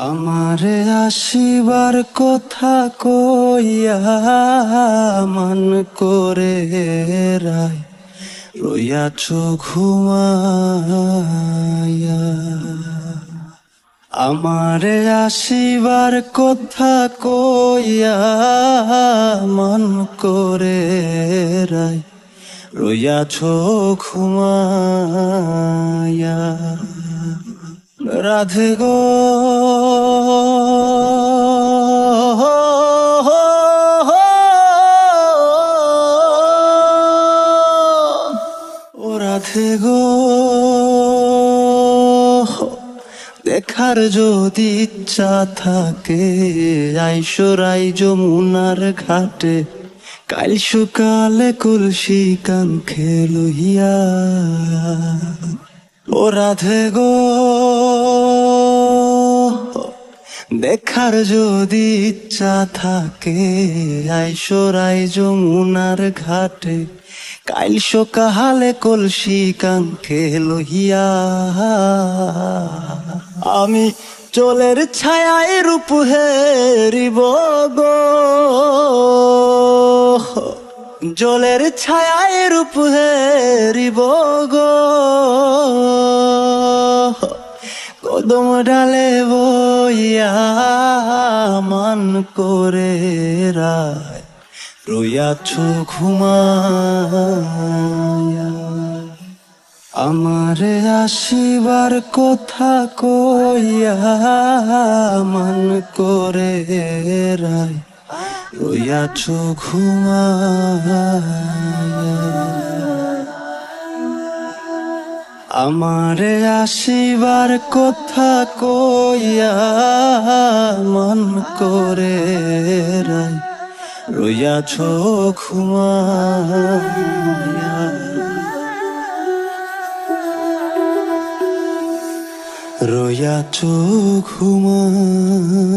আমারে আসিবার কথা কইয়া মান করে রায় রইয়াছ ঘুমায়া আমারে আসিবার কথা কইয়া মান করে রায় রইয়াছ ঘুমায়া রাধে গো রাধে গো। দেখার যদি ইচ্ছা থাকে আইসরাই যমুনার ঘাটে। কাল সকালে কলসি কাঙ্খে লইয়া ও রাধে গো। দেখার যদি ইচ্ছা থাকে আইসরাই যমুনার ঘাটে। কাইল সকালে কলসি কাঙ্খে লহিয়া। আমি চলের ছায়ায় রূপ হেরিব গো। জলের ছায়ায় রূপ হেরিব গো। কদম ডালে বইয়া মান করে রায় রইয়াছ ঘুমায়া আমারে আসিবার কথা কইয়া মান করে রায় রইয়াছ ঘুমায়া আমারে আসিবার কথা কইয়া মন করে রাই রইয়াছ ঘুমায়া রইয়াছ ঘুমায়া